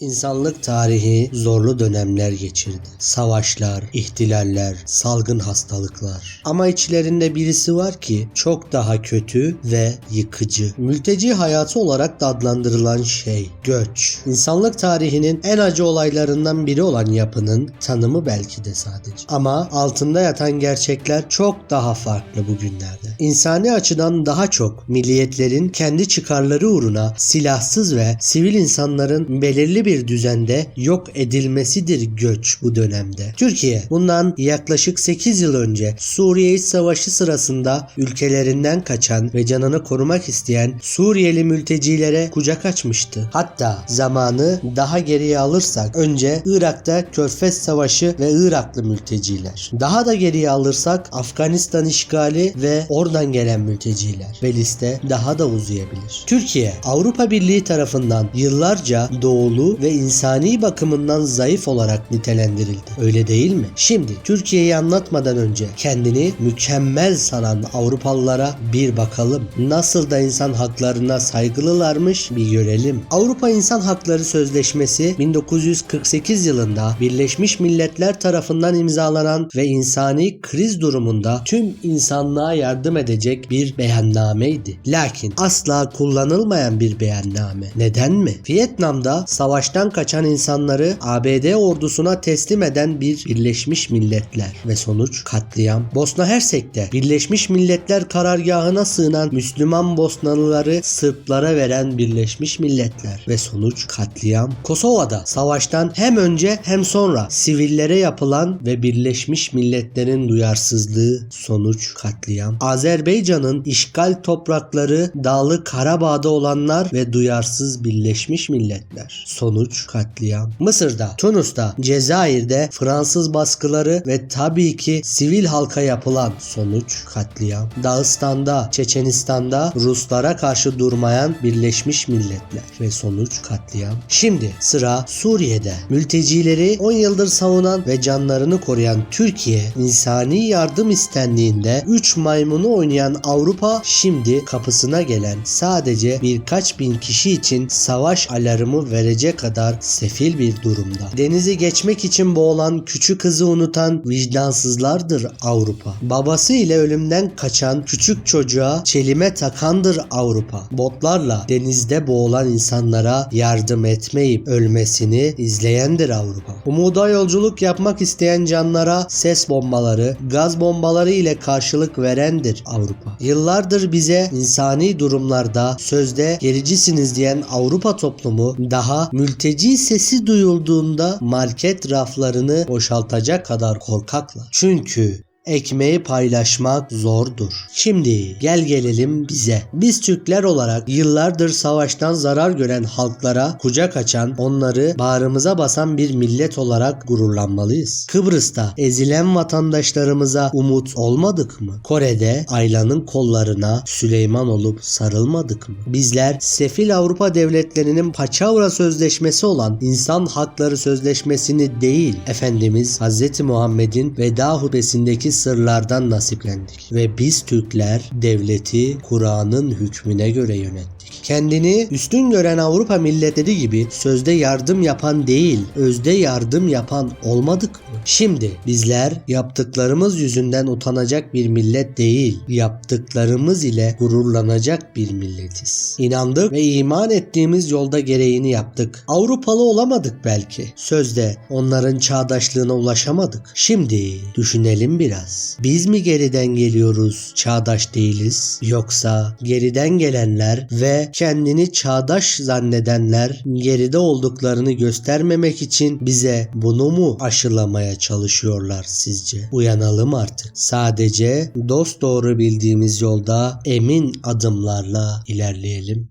İnsanlık tarihi zorlu dönemler geçirdi. Savaşlar, ihtilaller, salgın hastalıklar. Ama içlerinde birisi var ki çok daha kötü ve yıkıcı. Mülteci hayatı olarak da adlandırılan şey göç. İnsanlık tarihinin en acı olaylarından biri olan yapının tanımı belki de sadece. Ama altında yatan gerçekler çok daha farklı bugünlerde. İnsani açıdan daha çok milliyetlerin kendi çıkarları uğruna silahsız ve sivil insanların belirli bir düzende yok edilmesidir göç bu dönemde. Türkiye bundan yaklaşık 8 yıl önce Suriye İç Savaşı sırasında ülkelerinden kaçan ve canını korumak isteyen Suriyeli mültecilere kucak açmıştı. Hatta zamanı daha geriye alırsak önce Irak'ta Körfez Savaşı ve Iraklı mülteciler. Daha da geriye alırsak Afganistan işgali ve oradan gelen mülteciler ve liste daha da uzayabilir. Türkiye Avrupa Birliği tarafından yıllarca doğulu ve insani bakımından zayıf olarak nitelendirildi. Öyle değil mi? Şimdi Türkiye'yi anlatmadan önce kendini mükemmel sanan Avrupalılara bir bakalım. Nasıl da insan haklarına saygılılarmış bir görelim. Avrupa İnsan Hakları Sözleşmesi 1948 yılında Birleşmiş Milletler tarafından imzalanan ve insani kriz durumunda tüm insanlığa yardım edecek bir beyannameydi. Lakin asla kullanılmayan bir beyanname. Neden mi? Vietnam'da savaştan kaçan insanları ABD ordusuna teslim eden bir Birleşmiş Milletler ve sonuç katliam. Bosna Hersek'te Birleşmiş Milletler karargahına sığınan Müslüman Bosnalıları Sırplara veren Birleşmiş Milletler ve sonuç katliam. Kosova'da savaştan hem önce hem sonra sivillere yapılan ve Birleşmiş Milletler'in duyarsızlığı sonuç katliam. Azerbaycan'ın işgal toprakları Dağlı Karabağ'da olanlar ve duyarsız Birleşmiş Milletler. Sonuç katliam. Mısır'da, Tunus'ta, Cezayir'de Fransız baskıları ve tabii ki sivil halka yapılan sonuç katliam. Dağıstan'da, Çeçenistan'da Ruslara karşı durmayan Birleşmiş Milletler ve sonuç katliam. Şimdi sıra Suriye'de. Mültecileri 10 yıldır savunan ve canlarını koruyan Türkiye insani yardım istendiğinde 3 maymunu oynayan Avrupa şimdi kapısına gelen sadece birkaç bin kişi için savaş alarmı verecek kadar sefil bir durumda. Denizi geçmek için boğulan küçük kızı unutan vicdansızlardır Avrupa. Babası ile ölümden kaçan küçük çocuğa çelime takandır Avrupa. Botlarla denizde boğulan insanlara yardım etmeyip ölmesini izleyendir Avrupa. Umuda yolculuk yapmak isteyen canlara ses bombaları, gaz bombaları ile karşılık verendir Avrupa. Yıllardır bize insani durumlarda sözde gericisiniz diyen Avrupa toplumu daha mülteci sesi duyulduğunda market raflarını boşaltacak kadar korkaklar. Çünkü Ekmeği paylaşmak zordur. Şimdi gel gelelim bize. Biz Türkler olarak yıllardır savaştan zarar gören halklara kucak açan, onları bağrımıza basan bir millet olarak gururlanmalıyız. Kıbrıs'ta ezilen vatandaşlarımıza umut olmadık mı? Kore'de Ayla'nın kollarına Süleyman olup sarılmadık mı? Bizler sefil Avrupa devletlerinin paçavra sözleşmesi olan İnsan Hakları Sözleşmesi'ni değil, Efendimiz Hz. Muhammed'in veda hutbesindeki sırlardan nasiplendik. Ve biz Türkler devleti Kur'an'ın hükmüne göre yönettik. Kendini üstün gören Avrupa milletleri gibi sözde yardım yapan değil, özde yardım yapan olmadık mı? Şimdi bizler yaptıklarımız yüzünden utanacak bir millet değil, yaptıklarımız ile gururlanacak bir milletiz. İnandık ve iman ettiğimiz yolda gereğini yaptık. Avrupalı olamadık belki. Sözde onların çağdaşlığına ulaşamadık. Şimdi düşünelim biraz. Biz mi geriden geliyoruz, çağdaş değiliz? Yoksa geriden gelenler ve kendini çağdaş zannedenler geride olduklarını göstermemek için bize bunu mu aşılamaya çalışıyorlar sizce? Uyanalım artık. Sadece dost doğru bildiğimiz yolda emin adımlarla ilerleyelim.